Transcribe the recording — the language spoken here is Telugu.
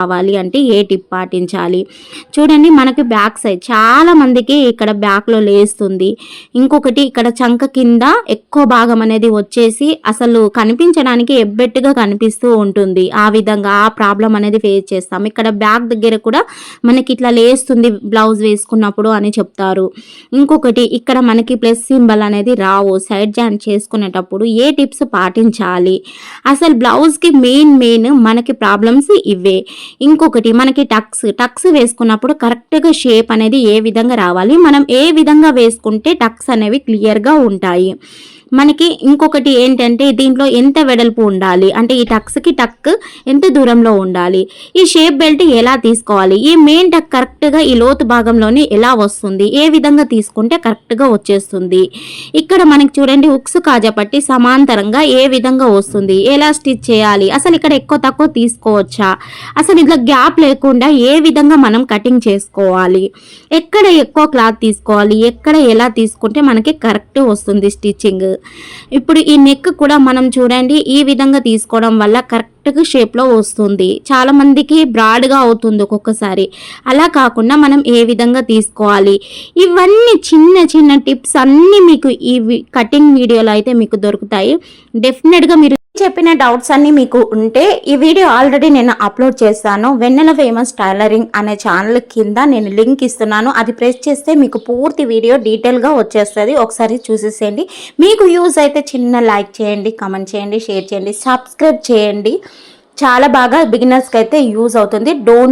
కావాలి అంటే ఏ టిప్ పాటించాలి? చూడండి మనకి బ్యాక్ సైడ్ చాలా మందికి ఇక్కడ బ్యాక్లో లేస్తుంది. ఇంకొకటి ఇక్కడ చంక కింద ఎక్కువ భాగం అనేది వచ్చేసి అసలు కనిపించడానికి ఎబ్బెట్టుగా కనిపిస్తూ ఉంటుంది. ఆ విధంగా ఆ ప్రాబ్లం అనేది ఫేస్ చేస్తాం. ఇక్కడ బ్యాక్ దగ్గర కూడా మనకి ఇట్లా లేస్తుంది బ్లౌజ్ వేసుకున్నప్పుడు అని చెప్తారు. ఇంకొకటి ఇక్కడ మనకి ప్లస్ సింబల్ అనేది రావు. సైడ్ జాయింట్ చేసుకునేటప్పుడు ఏ టిప్స్ పాటించాలి? అసలు బ్లౌజ్కి మెయిన్ మెయిన్ మనకి ప్రాబ్లమ్స్ ఇవే. ఇంకొకటి మనకి టక్స్. టక్స్ వేసుకున్నప్పుడు కరెక్ట్గా షేప్ అనేది ఏ విధంగా రావాలి? మనం ఏ విధంగా వేసుకుంటే టక్స్ అనేవి క్లియర్గా ఉంటాయి? మనకి ఇంకొకటి ఏంటంటే దీంట్లో ఎంత వెడల్పు ఉండాలి? అంటే ఈ టక్స్కి టక్ ఎంత దూరంలో ఉండాలి? ఈ షేప్ బెల్ట్ ఎలా తీసుకోవాలి? ఈ మెయిన్ టక్ కరెక్ట్గా ఈ లోతు భాగంలోనే ఎలా వస్తుంది? ఏ విధంగా తీసుకుంటే కరెక్ట్గా వచ్చేస్తుంది? ఇక్కడ మనకి చూడండి ఉక్స్ కాజా పట్టి సమాంతరంగా ఏ విధంగా వస్తుంది? ఎలా స్టిచ్ చేయాలి? అసలు ఇక్కడ ఎక్కువ తక్కువ తీసుకోవచ్చా? అసలు ఇట్లా గ్యాప్ లేకుండా ఏ విధంగా మనం కటింగ్ చేసుకోవాలి? ఎక్కడ ఎక్కువ క్లాత్ తీసుకోవాలి? ఎక్కడ ఎలా తీసుకుంటే మనకి కరెక్ట్ వస్తుంది స్టిచ్చింగ్ ఇప్పుడు ఈ నెక్ కూడా మనం చూడండి ఈ విధంగా తీసుకోవడం వల్ల కరెక్ట్గా షేప్లో వస్తుంది. చాలా మందికి బ్రాడ్గా అవుతుంది ఒక్కొక్కసారి. అలా కాకుండా మనం ఏ విధంగా తీసుకోవాలి? ఇవన్నీ చిన్న చిన్న టిప్స్ అన్నీ మీకు ఈ కటింగ్ వీడియోలో అయితే మీకు దొరుకుతాయి. డెఫినెట్గా మీరు చెప్పిన డౌట్స్ అన్ని మీకు ఉంటే ఈ వీడియో ఆల్రెడీ నేను అప్లోడ్ చేస్తాను వెన్నెల ఫేమస్ టైలరింగ్ అనే ఛానల్ కింద నేను లింక్ ఇస్తున్నాను. అది ప్రెస్ చేస్తే మీకు పూర్తి వీడియో డీటెయిల్గా వచ్చేస్తుంది. ఒకసారి చూసేసేయండి. మీకు యూజ్ అయితే చిన్న లైక్ చేయండి కమెంట్ చేయండి షేర్ చేయండి సబ్స్క్రైబ్ చేయండి. చాలా బాగా బిగినర్స్కి అయితే యూజ్ అవుతుంది. డోంట్